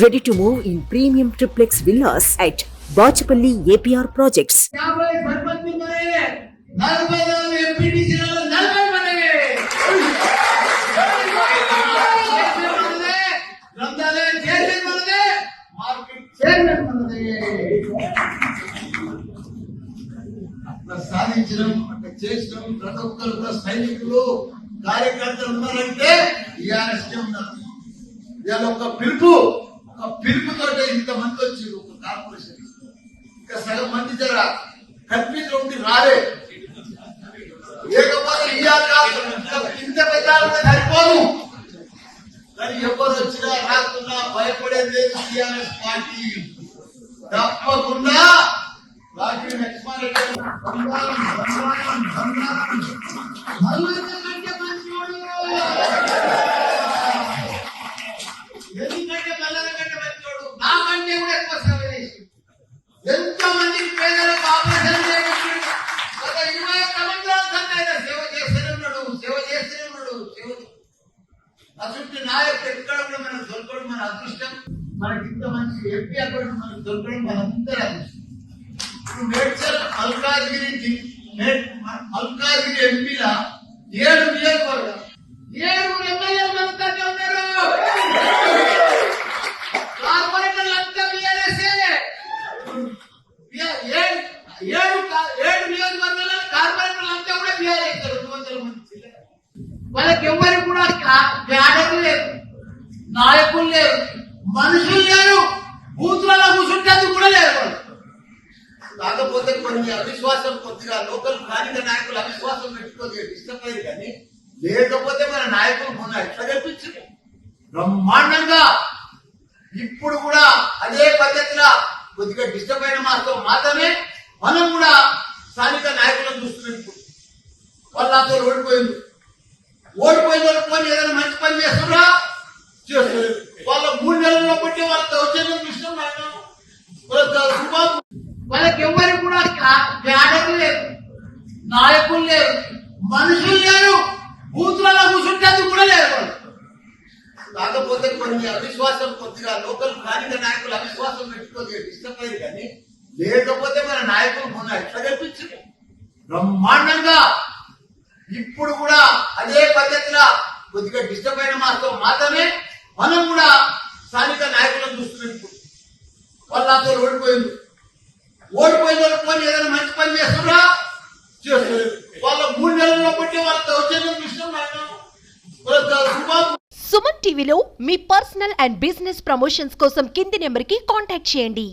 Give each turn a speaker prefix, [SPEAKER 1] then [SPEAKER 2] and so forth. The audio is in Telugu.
[SPEAKER 1] Ready to move in premium triplex villas at Bachapalli APR Projects.
[SPEAKER 2] యాభై సర్పంచ్ మనమే నలభై నాలుగు ఎంపీటీసీలలో నలభై మనమే గ్రంథాలయం చేసేది మనదే మార్కెట్ చైర్మన్ మనదే అట్లా సాధించడం అట్లా చేసడం ప్రతి ఒక్కరు కూడా సైనికులు కార్యకర్తలు ఉన్నారంటే టీఆర్ఎస్ ఉన్నారు ఇవాళ ఒక పిలుపు ఒక పిలుపుతోటే ఇంతమంది వచ్చారు ఒక కార్పొరేషన్ ఇంకా సగం మంది జర కన్ఫ్యూజ్ ఉండి రాలే లేకపోతే ఇయ్యాలి కాదు ఇంకా ఇంత పెట్టాలంటే సరిపోదు కానీ ఎవరు వచ్చినా రాకున్నా భయపడేది లేదు టీఆర్ఎస్ పార్టీ తప్పకుండా రాజీవ్ లక్ష్మారెడ్డి అటువంటి నాయకుడు ఎక్కడ కూడా మనకు దొరకడం మన అదృష్టం. మనకి ఇంత మంచి ఎంపీ అక్కడ మనకు దొరకడం మనందరి అదృష్టం. ఇప్పుడు మేడ్చల్ మల్కాజ్గిరి మల్కాజ్గిరి ఎంపీల ఏడు నియోజకవర్గం ఏడు ఎమ్మెల్యేలు మనతో ఉన్నారు. కార్పొరేటర్లు అంతా బీఆర్ఎస్ఏ ఏడు ఏడు వాళ్ళకి ఎవరు కూడా కా- క్యాడర్లు లేరు నాయకులు లేరు మనుషులు లేరు బూతులలో కూర్చుంటే కూడా లేరు వాళ్ళు. కాకపోతే కొన్ని అవిశ్వాసం కొద్దిగా లోకల్ స్థానిక నాయకులు అవిశ్వాసం పెట్టుకోది డిస్టర్బ్ అయ్యారు కానీ లేకపోతే మన నాయకులు మొన్న ఎట్లా కనిపించారు బ్రహ్మాండంగా! ఇప్పుడు కూడా అదే పద్ధతిలో కొద్దిగా డిస్టర్బ్ అయిన మాతో మాత్రమే మనం కూడా స్థానిక నాయకులను చూస్తున్నాం ఇప్పుడు. వాళ్ళతో ఓడిపోయింది. ఓడిపోయిన పోనీ ఏదైనా మంచి పని చేస్తున్నా? చేస్తలేదు వాళ్ళ మూడు నెలల్లో బట్టి వాళ్ళ దౌర్జన్యం శుభం. వాళ్ళకి ఎవరికి కూడా కా- క్యాడర్లు లేరు. నాయకులు లేరు. మనుషులు లేరు. బూతులలో కూర్చుంటేందుకు కూడా లేరు కాకపోతే కొన్ని అవిశ్వాసం కొద్దిగా లోకల్ స్థానిక నాయకులు అవిశ్వాసం డిస్టర్బ్ అయ్యారు కానీ లేకపోతే మన నాయకులు మొన్న ఎట్లా కనిపించారు బ్రహ్మాండంగా ఇప్పుడు కూడా అదే పద్ధతిలో కొద్దిగా డిస్టర్బ్ అయిన మాతో మాత్రమే మనం కూడా స్థానిక నాయకులను చూస్తున్నాం ఇప్పుడు వాళ్ళు ఓడిపోయింది. ఓడిపోయిన వాళ్ళు పోనీ ఏదైనా మంచి పని చేస్తున్నా చేస్తున్నారు. వాళ్ళ మూడు నెలల్లో బట్టి వాళ్ళ దౌర్జన్యం చూస్తున్నాం
[SPEAKER 3] సుమన్ టీవీలో మీ పర్సనల్ అండ్ బిజినెస్ ప్రమోషన్స్ కోసం కింది నెంబర్కి కాంటాక్ట్ చేయండి.